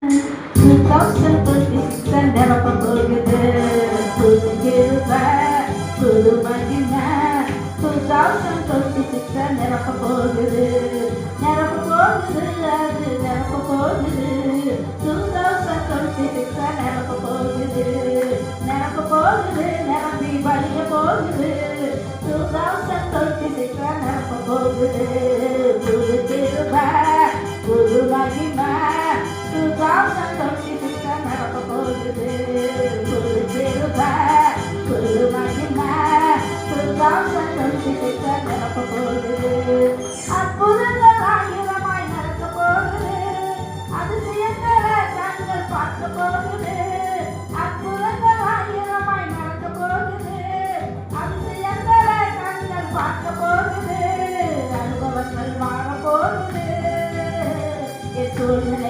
Tavşanın içinden ne yapabilir? Kılıcılar, kılıma günler Tavşanın içinden ne yapabilir? Ne yapabilir? Ne yapabilir? Tavşanın içinden ne yapabilir? Ne yapabilir? Ne yapabilir? Tavşanın içinden ne yapabilir? அதிசயம் நடக்க போகுது அற்புதங்கள் ஆயிரமாய் நடக்க போகுது அதிசயங்களை கண்கள் பார்க்க போகுது அற்புதங்கள் ஆயிரமாய் நடக்க போகுது அதிசயங்களை கண்கள் பார்க்க போகுது அனுபவங்கள் மாற போகுது சூழ்நிலை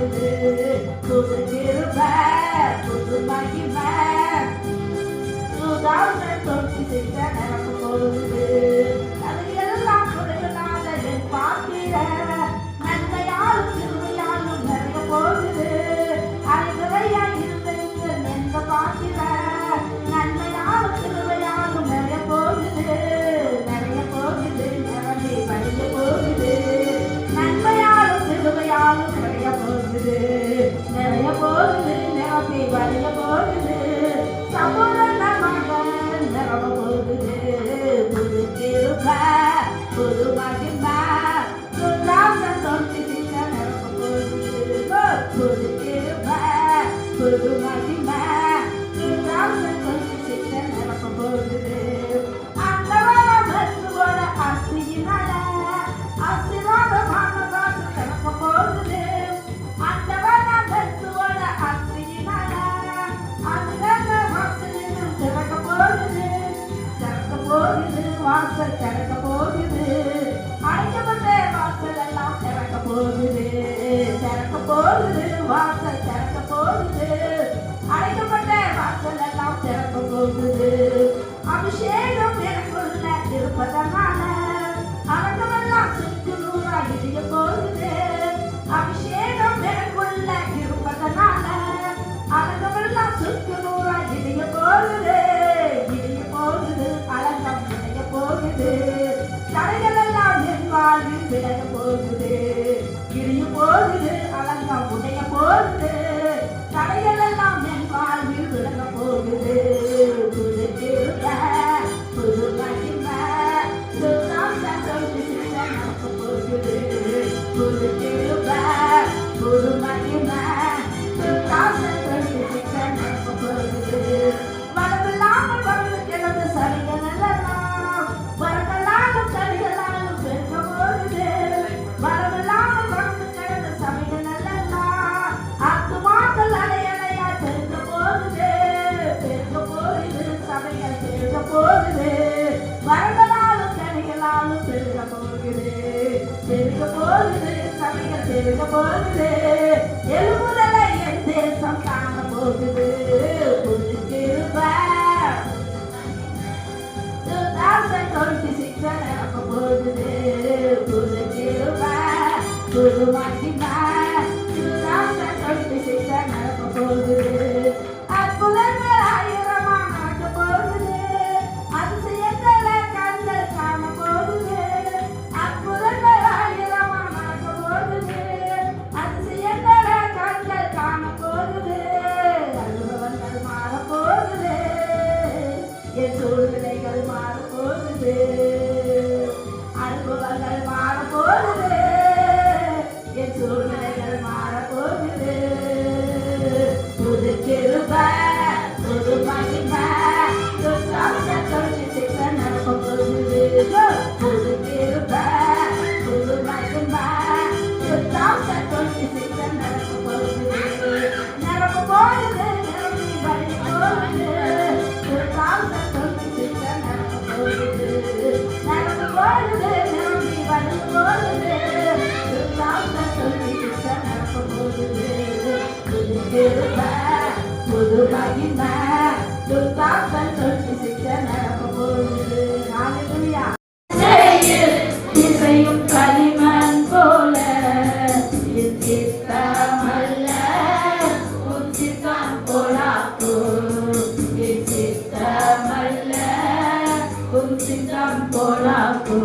poder. வாசல் திறக்க போகுது. அடைக்கப்பட்ட வாசல் எல்லாம் திறக்க போகுது. திறக்க போகுது வாசல் திறக்க போகுது. அடைக்கப்பட்ட வாசல் எல்லாம் திறக்க போகுது. சபைகள் பெருக போகுது. வரங்களாலும் கனிகளாலும் பெருக போகுது. பெருக போகுது. சபைகள் பெருக போகுது. எழுபுதலை என் தேசம் காண போகுது. புது கிருபை புது கிருபை புது மகிமை 2026 நடக்க போகுது ஹalleluya இசையும் களிமண் போல என் சித்தமல்ல உன் சித்தம் போலாக்கோ என் சித்தமல்ல உன் சித்தம் போலாக்கோ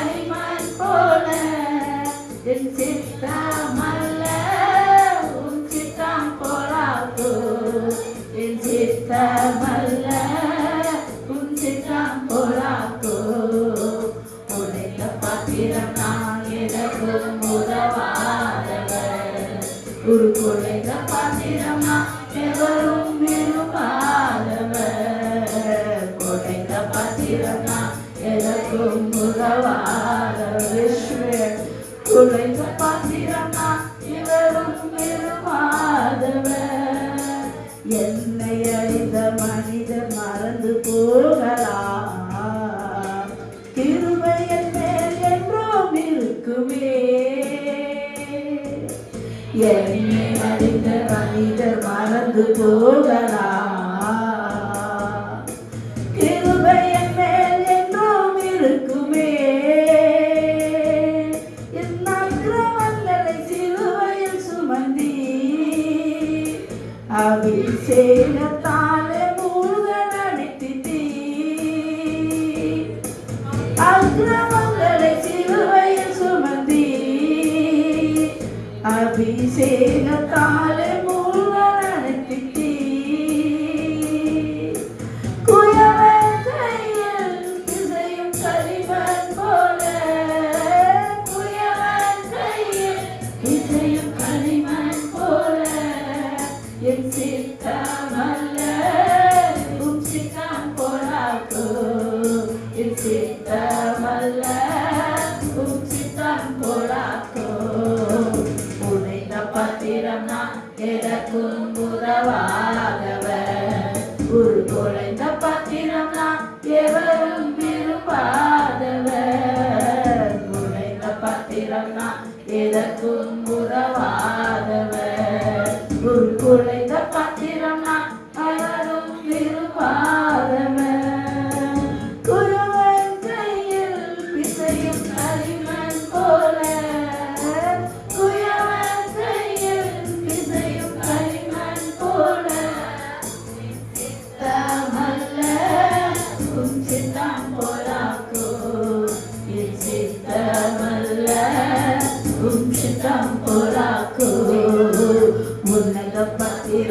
இசையும் களிமண் போல. என் சித்தமல்ல உன் சித்தம் போலாக்கு என் சித்தமல்ல உன் சித்தம் போலாக்கு உடைத்த பாத்திரம் நான் எனக்கும் உதவாதவர் ஒரு குழைந்த பாத்திரம் நான் எவரும் விரும்பாதவர். குழைந்த பாத்திரம் நான் எனக்கும் என்னை அறிந்த மனிதன் மறந்து போகலாம் அபிஷேகத்தாலே மூழ்க நடத்தி குயவன் கையில் இசையும் களிமண் போல குயவன் கையில் இசையும் களிமண் போல. என் சித்தமல்ல உன் சித்தம் போலாக்கோ என் சித்தமல்ல நான்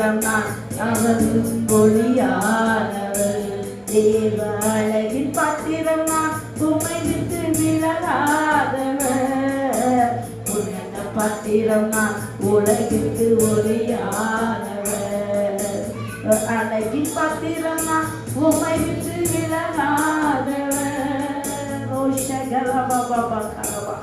பத்திரம் நான் அவன் தேவ அழகின் பத்திரம்? நான் உமை விட்டு விலகாதவர். உன்னத பத்திரம்? நான் உலகிற்கு ஒளியானவர். அழகின் பத்திரம்? நான் உமை விட்டு விலகாதவர். பாபா.